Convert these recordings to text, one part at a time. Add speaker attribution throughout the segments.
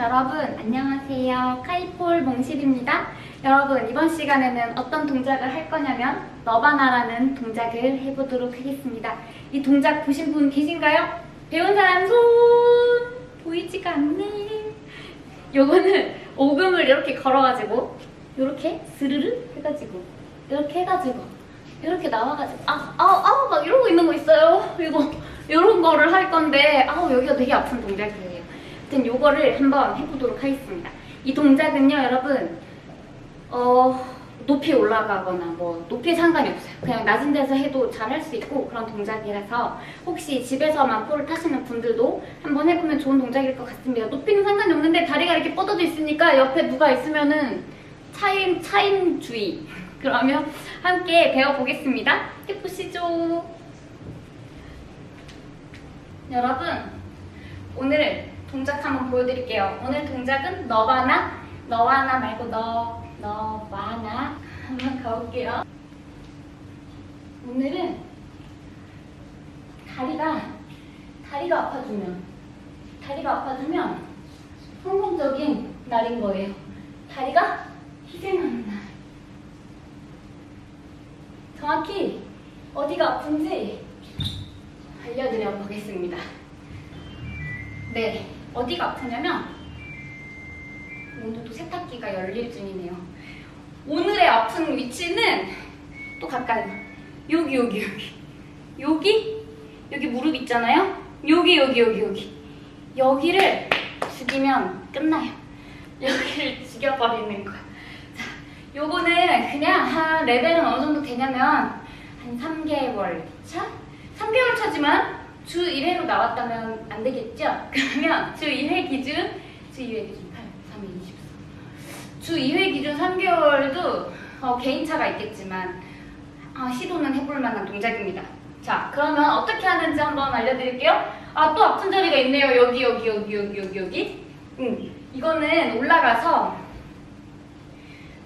Speaker 1: 여러분 안녕하세요. 카이폴 몽실입니다. 여러분 이번 시간에는 어떤 동작을 할 거냐면 너바나라는 동작을 해보도록 하겠습니다. 이 동작 보신 분 계신가요? 배운 사람 손 보이지가 않네. 요거는 오금을 이렇게 걸어가지고 이렇게 스르르 해가지고 이렇게 해가지고 이렇게 나와가지고 아 아우 아우 막 이러고 있는 거 있어요. 이거 이런 거를 할 건데 아우 여기가 되게 아픈 동작이에요. 아무튼 요거를 한번 해보도록 하겠습니다. 이 동작은요, 여러분, 어, 높이 올라가거나 뭐 높이 상관이 없어요. 그냥 낮은 데서 해도 잘 할 수 있고 그런 동작이라서 혹시 집에서만 폴을 타시는 분들도 한번 해보면 좋은 동작일 것 같습니다. 높이는 상관이 없는데 다리가 이렇게 뻗어져 있으니까 옆에 누가 있으면은 차임, 차임 주의. 그러면 함께 배워보겠습니다. 해보시죠. 여러분, 오늘 동작 한번 보여드릴게요. 오늘 동작은 너바나, 너와 나 말고 너, 너와 나 한번 가볼게요. 오늘은 다리가, 다리가 아파주면, 다리가 아파주면 성공적인 날인 거예요. 다리가 희생하는 날. 정확히 어디가 아픈지 알려드려 보겠습니다. 네, 어디가 아프냐면 오늘도 세탁기가 열릴 중이네요. 오늘의 아픈 위치는 또 가까이 여기 여기 여기 여기 여기 무릎 있잖아요. 여기 여기 여기 여기 여기를 죽이면 끝나요. 여기를 죽여버리는 거야. 자, 요거는 그냥 한 레벨은 어느 정도 되냐면 한 3개월 차? 3개월 차지만 주 1회로 나왔다면 안 되겠죠? 그러면 주 1회 기준, 주 2회 기준 8, 3, 2, 24. 주 2회 기준 3개월도 어, 개인차가 있겠지만 아, 시도는 해볼 만한 동작입니다. 자, 그러면 어떻게 하는지 한번 알려드릴게요. 아, 또 아픈 자리가 있네요. 여기, 여기, 여기, 여기, 여기, 여기. 음, 이거는 올라가서,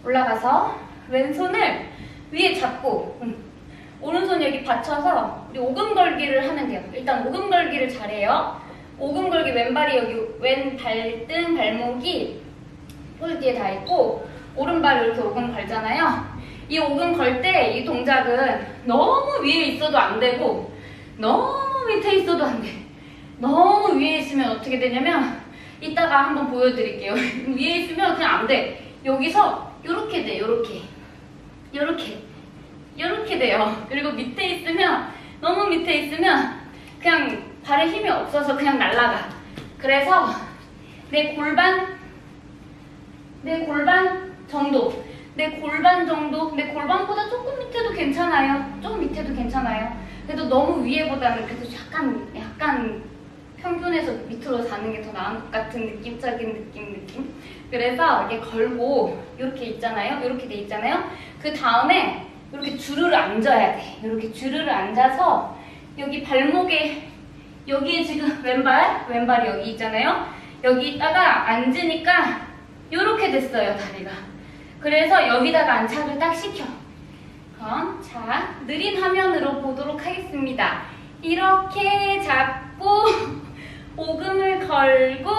Speaker 1: 올라가서 왼손을 위에 잡고, 음, 오른손 여기 받쳐서 우리 오금 걸기를 하면 돼요. 일단 오금 걸기를 잘해요. 오금 걸기 왼발이 여기 왼 발등 발목이 폴 뒤에 다 있고 오른발 이렇게 오금 걸잖아요. 이 오금 걸 때 이 동작은 너무 위에 있어도 안 되고 너무 밑에 있어도 안 돼. 너무 위에 있으면 어떻게 되냐면 이따가 한번 보여드릴게요. 위에 있으면 그냥 안 돼. 여기서 이렇게 돼, 이렇게, 이렇게. 이렇게 돼요. 그리고 밑에 있으면 너무 밑에 있으면 그냥 발에 힘이 없어서 그냥 날아가. 그래서 내 골반 내 골반 정도 내 골반 정도 내 골반보다 조금 밑에도 괜찮아요. 조금 밑에도 괜찮아요. 그래도 너무 위에보다는 그래도 약간 약간 평균에서 밑으로 사는 게 더 나은 것 같은 느낌적인 느낌 느낌. 그래서 이렇게 걸고 이렇게 있잖아요. 이렇게 돼 있잖아요. 그 다음에 이렇게 주르르 앉아야 돼. 이렇게 주르르 앉아서 여기 발목에 여기에 지금 왼발 왼발이 여기 있잖아요. 여기 있다가 앉으니까 이렇게 됐어요 다리가. 그래서 여기다가 안착을 딱 시켜. 그럼 자 느린 화면으로 보도록 하겠습니다. 이렇게 잡고 오금을 걸고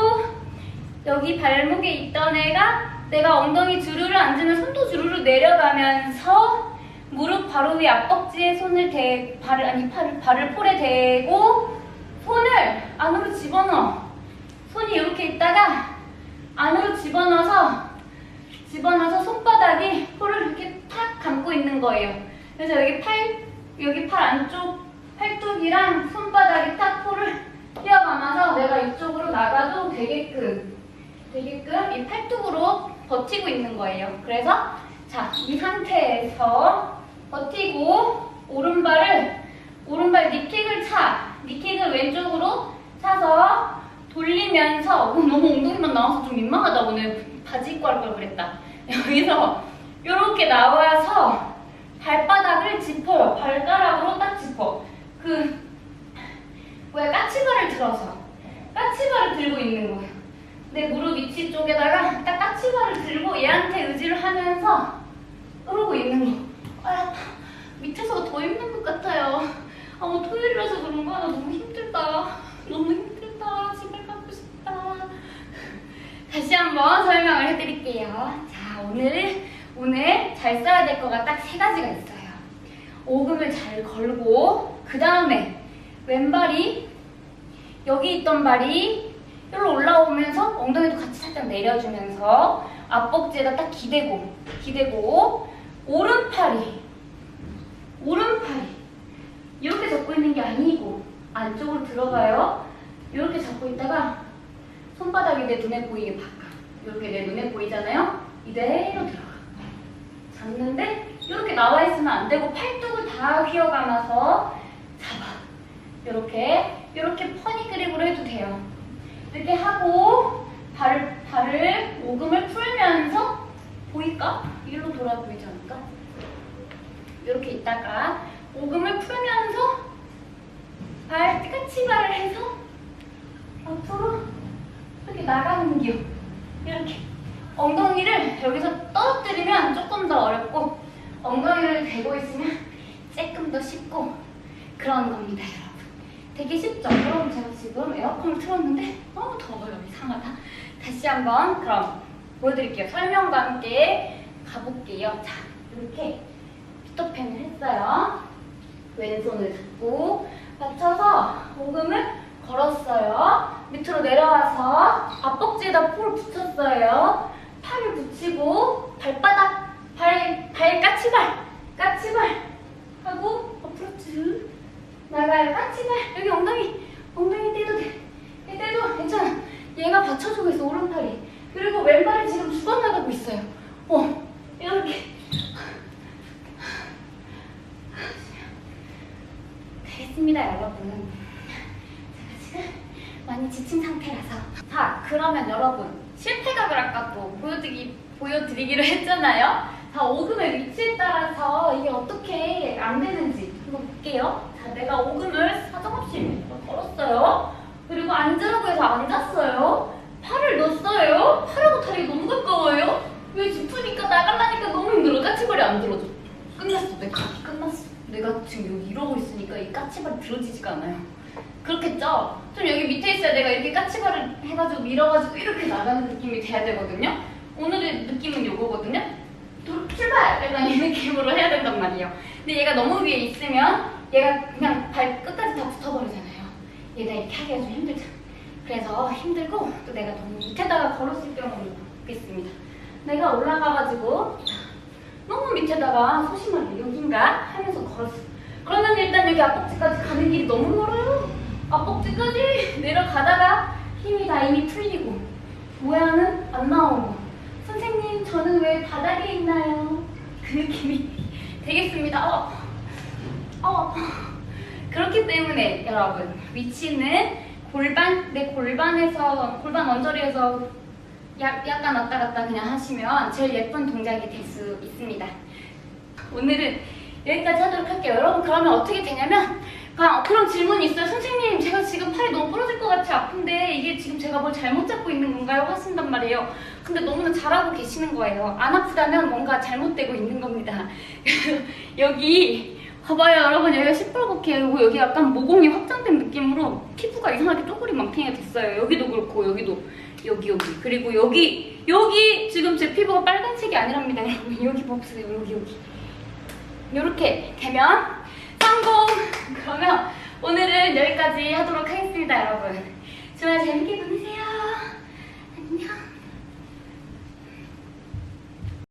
Speaker 1: 여기 발목에 있던 애가 내가 엉덩이 주르르 앉으면 손도 주르르 내려가면서 무릎 바로 위 앞벅지에 손을 대 발을 아니 팔을 발을 폴에 대고 손을 안으로 집어넣어. 손이 이렇게 있다가 안으로 집어넣어서 집어넣어서 손바닥이 폴을 이렇게 탁 감고 있는 거예요. 그래서 여기 팔 여기 팔 안쪽 팔뚝이랑 손바닥이 탁 폴을 휘어감아서 내가 이쪽으로 나가도 되게끔 되게끔 이 팔뚝으로 버티고 있는 거예요. 그래서 자, 이 상태에서 버티고 오른발을 오른발 니킥을 차. 니킥을 왼쪽으로 차서 돌리면서 어, 너무 엉덩이만 나와서 좀 민망하다 오늘 바지 입고 할 걸 그랬다. 여기서 이렇게 나와서 발바닥을 짚어요. 발가락으로 딱 짚어. 그 뭐야 까치발을 들어서 까치발을 들고 있는 거예요. 내 무릎 위치 쪽에다가 딱 까치발을 들고 얘한테 의지를 하면서 그러고 있는 거. 아, 밑에서가 더 힘든 것 같아요. 아, 뭐 토요일이라서 그런가? 나 너무 힘들다. 너무 힘들다. 집에 가고 싶다. 해볼게요. 자, 오늘, 오늘 잘 써야 될 거가 딱 세 가지가 있어요. 오금을 잘 걸고, 그 다음에 왼발이, 여기 있던 발이 여기로 올라오면서 엉덩이도 같이 살짝 내려주면서 앞벅지에다 딱 기대고, 기대고, 오른팔이, 오른팔이 이렇게 잡고 있는 게 아니고 안쪽으로 들어가요. 이렇게 잡고 있다가 손바닥이 내 눈에 보이게 바꿔. 이렇게 내 눈에 보이잖아요. 이대로 들어가. 잡는데 이렇게 나와 있으면 안 되고 팔뚝을 다 휘어감아서 잡아. 이렇게 이렇게 퍼니 그립으로 해도 돼요. 이렇게 하고 발을 발을 오금을 풀면서 보일까? 일로 돌아 보이지 않을까? 이렇게 있다가 오금을 풀면서 발 까치발을 해서 앞으로 이렇게 나가는 기요. 이렇게 엉덩이를 여기서 떨어뜨리면 조금 더 어렵고 엉덩이를 대고 있으면 조금 더 쉽고 그런 겁니다. 되게 쉽죠? 여러분 제가 지금 에어컨을 틀었는데 너무 더워요, 이상하다. 다시 한번 그럼 보여드릴게요. 설명과 함께 가볼게요. 자, 이렇게 피터팬을 했어요. 왼손을 잡고 받쳐서 오금을 걸었어요. 밑으로 내려와서 앞벅지에다 볼을 붙였어요. 팔을 붙이고 발바닥, 발, 발 까치발, 까치발 하고 앞으로 쭉 나가요. 까치발 여기 엉덩이, 엉덩이 떼도 돼. 얘 떼도 괜찮아. 얘가 받쳐주고 있어 오른팔이. 그리고 왼발이 지금 죽어나가고 있어요. 어 이렇게 되겠습니다, 여러분. 제가 지금 많이 지친 상태라서. 자, 그러면 여러분 실패각을 아까 또 보여드리기 보여드리기로 했잖아요. 자, 오금의 위치에 따라서 이게 어떻게 안 되는지 한번 볼게요. 자, 내가 오금을 사정없이 걸었어요. 그리고 앉으라고 해서 앉았어요. 팔을 넣었어요. 팔하고 다리 너무 가까워요. 왜 짚으니까 나갈라니까 너무 힘들어. 까치발이 안 들어져. 끝났어. 내 각이 끝났어. 내가 지금 여기 이러고 있으니까 이 까치발이 들어지지가 않아요. 그렇겠죠? 좀 여기 밑에 있어야 내가 이렇게 까치발을 해가지고 밀어가지고 이렇게 나가는 느낌이 돼야 되거든요. 오늘의 느낌은 요거거든요. 도- 출발! 약간 이 느낌으로 해야 된단 말이에요. 근데 얘가 너무 위에 있으면 얘가 그냥 발 끝까지 다 붙어버리잖아요. 얘가 이렇게 하기가 좀 힘들잖아. 그래서 힘들고 또 내가 너무 밑에다가 걸었을 경우를 보겠습니다. 내가 올라가가지고 너무 밑에다가 소심하게 여긴가 하면서 걸었어. 그러면 일단 여기 앞벅지까지 가는 길이 너무 멀어요. 앞벅지까지 내려가다가 힘이 다 이미 풀리고 모양은 안 나오고 선생님 저는 왜 바닥에 있나요? 그 느낌이 되겠습니다. 어. 어. 그렇기 때문에 여러분 위치는 골반 내 골반에서 골반 언저리에서 약, 약간 왔다 갔다 그냥 하시면 제일 예쁜 동작이 될 수 있습니다. 오늘은 여기까지 하도록 할게요. 여러분 그러면 어떻게 되냐면 아, 그런 질문이 있어요. 선생님 제가 지금 팔이 너무 부러질 것 같이 아픈데 이게 지금 제가 뭘 잘못 잡고 있는 건가요? 하신단 말이에요. 근데 너무나 잘하고 계시는 거예요. 안 아프다면 뭔가 잘못되고 있는 겁니다. 여기 봐봐요 여러분 여기가 시뻘겋게 그리고 여기 약간 모공이 확장된 느낌으로 피부가 이상하게 쪼그리 망탱이가 됐어요. 여기도 그렇고 여기도 여기 여기 그리고 여기 여기 지금 제 피부가 빨간색이 아니랍니다 여러분 여기 보세요 여기 여기 이렇게 되면 성공! 그러면 오늘은 여기까지 하도록 하겠습니다 여러분. 주말 재밌게 보내세요